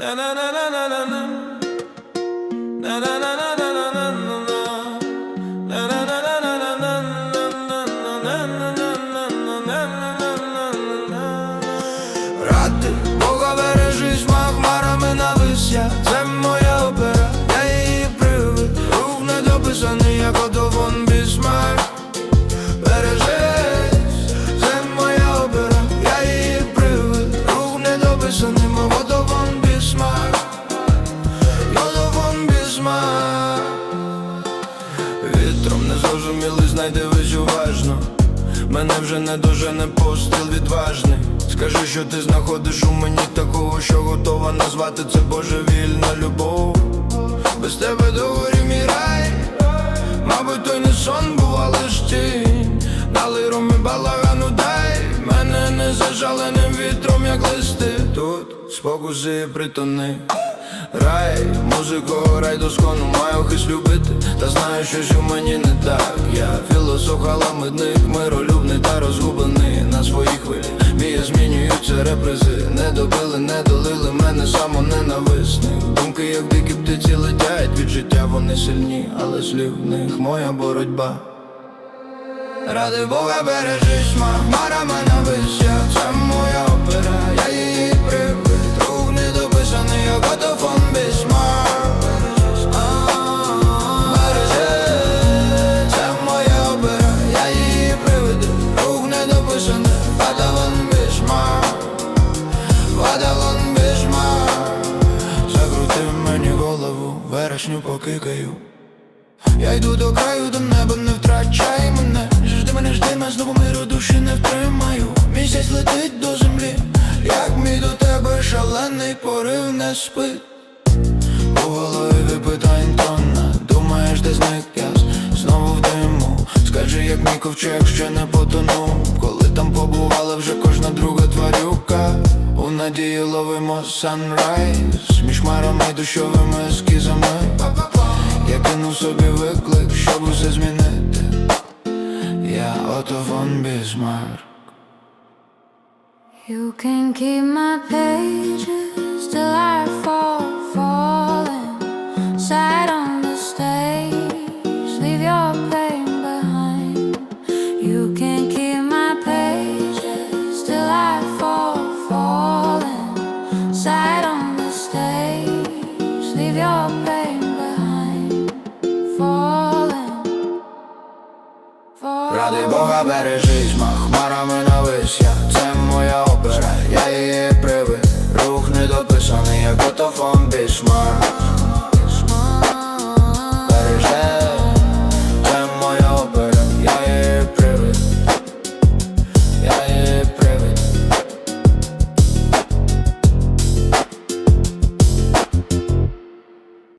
Na знайди уважно. Мене вже не дожене постріл відважний. Скажи, що ти знаходиш у мені такого, що готова назвати це божевільна любов. Без тебе догорі мій рай. Мабуть, той не сон був, а лиш тінь. Дали ром і балагану дай. Мене не зажаленим вітром, як листи. Тут спокуси притони Рай, музико, рай доскону маю хись любити. Та знаю, щось у мені не так. Я філософ, халамидник, миролюбний та розгублений. На своїй хвилі Мії змінюються репризи Не добили, не долили мене самоненависних. Думки, як дикі птиці летять від життя вони сильні, але слів в них моя боротьба. Ради Бога бережись, ма хмарами навися голову, покикаю. Я йду до краю, до неба, не втрачай мене. Жди мене, жди мене, знову миру душі не втримаю. Місяць летить до землі, як мій до тебе шалений порив не спить. У голові питань тонна, думаєш, де зник я знову в диму Скажи, як мій ковчег ще не потонув. Коли там побувала вже кожна друга тварюка. У надії ловимо санрайз Між хмарами й дощовими ескізами я кинув собі виклик, щоб усе змінити. Я Ото фон Бісмарк You can keep my pages your. Ради Бога бережись, ма хмарами навись я Це моя опера, я її привик Рух недописаний, як ото фон Бісмарк